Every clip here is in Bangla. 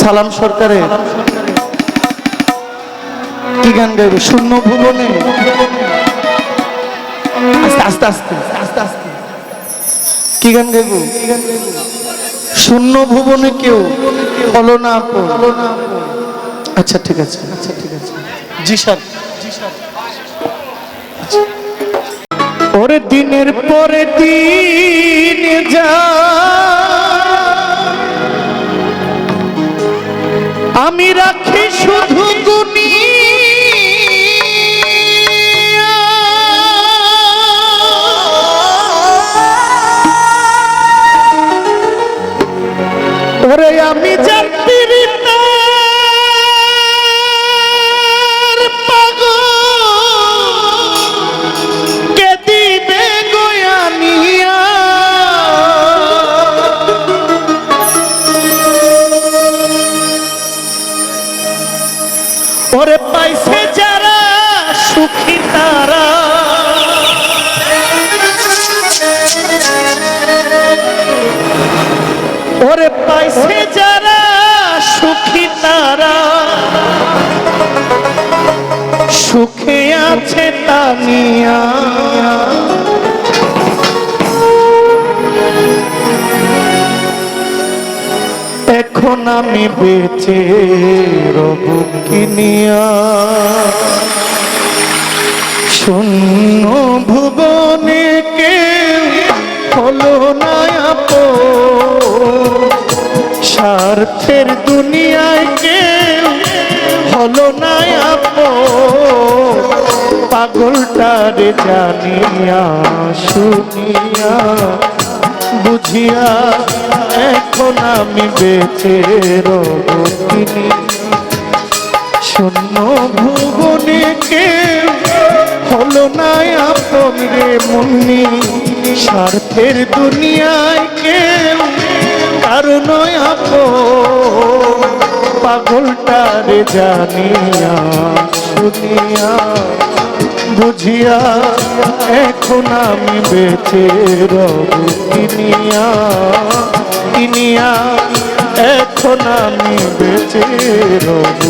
সালাম সরকারের কি গান গাইবে? শূন্য ভুবনে। আস্তে আস্তে আস্তে আস্তে কি গান গাইবো? শূন্য ভুবনে কেউ বলো না আচ্ছা ঠিক আছে আচ্ছা ঠিক আছে। জি স্যার। আচ্ছা। ওরে দিনের পরে দিন যা শুধু গুনি ওরে তানিয়া এখন আমি বেঁচে রব কিনিয়া শূন্য ভুবনে কে হলো না স্বার্থের দুনিয়ায় কে হলো না। পাগলটারে জানিয়া, শুনিয়া, বুঝিয়া, এখন আমি বেঁচে রব শূন্য ভুবনে কে হলো না আপন রে মুন্নি। স্বার্থের দুনিয়ায় কেউ কারণ আপন। পাগলটারে জানিয়া, শুনিয়া বুঝিয়া এখন আমি বেঁচে রব কিনিয়া কিনিয়া এখন আমি বেঁচে রব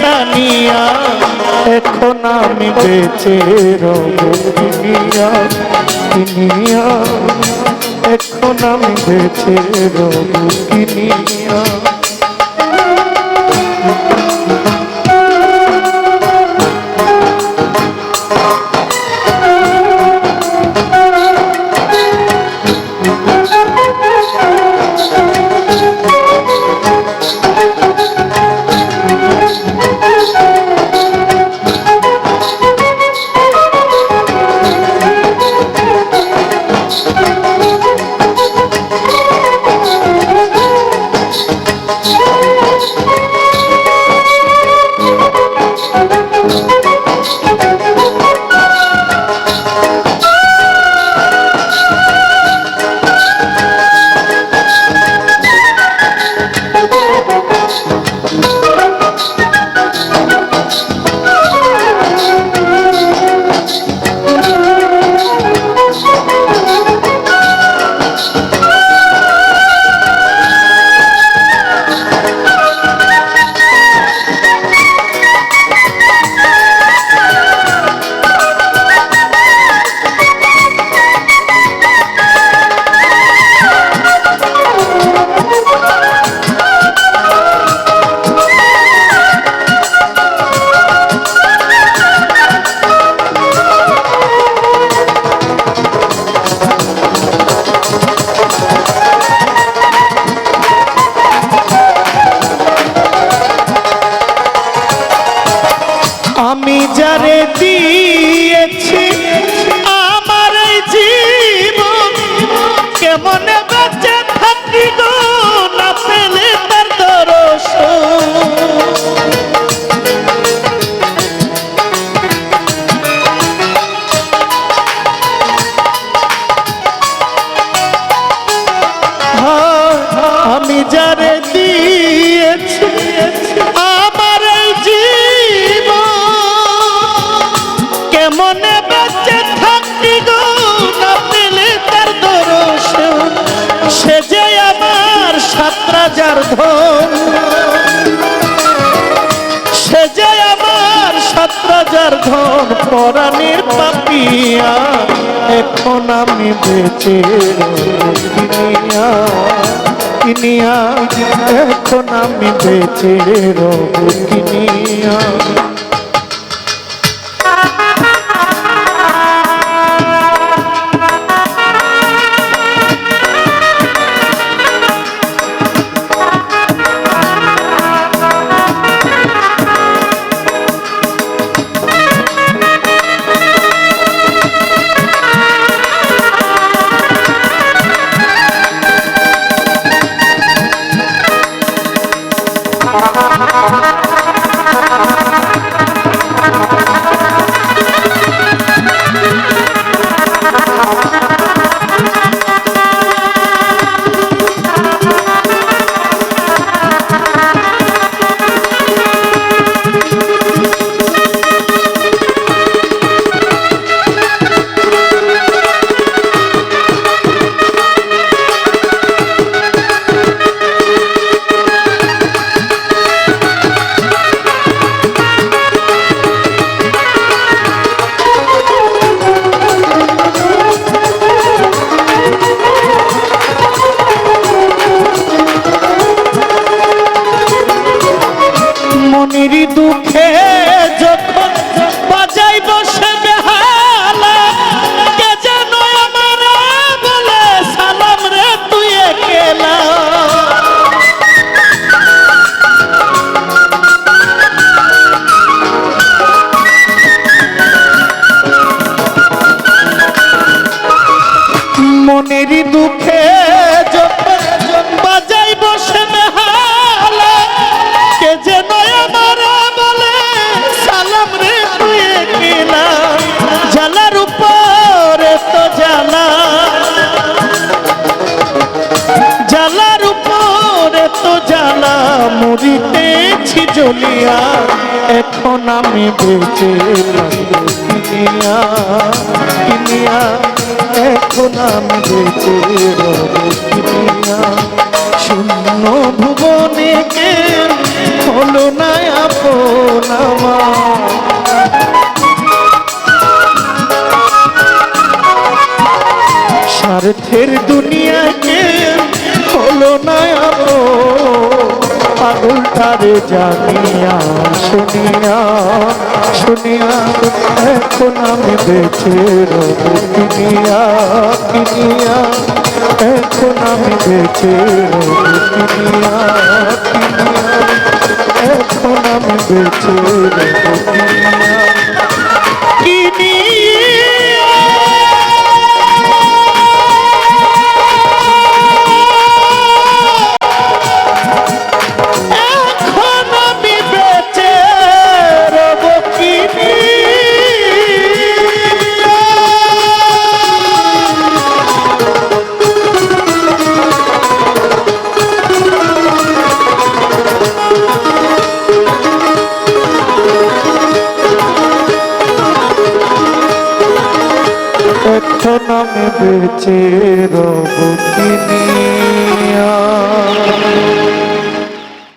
তানিয়া। এখন আমি বেঁচে রব কিনিয়া এখন আমি বেঁচে রব কেমনে বেঁচে থাকি গো সাত রাজার ধন। সে যে আমার সাত রাজার পাপিয়া, এখন আমি বেঁচে কিনিয়া কিনিয়া এখন আমি বেঁচে রব কিনিয়া মনির দুঃখে জ্বলিয়া এখন আমি বেঁচে কিনিয়া কিনিয়া, এখন আমি বেঁচে কিনিয়া, শূন্য ভুবনে কে হলো না আপন স্বার্থের দুনিয়াকে হলো না আপো জানিয়া, শুনিয়া শুনিয়া, এখন আমি বেঁচে রব, কিনিয়া কিনিয়া, এখন আমি বেঁচে রব, কিনিয়া কিনিয়া, এখন আমি বেঁচে রব, কিনিয়া। কিনিয়া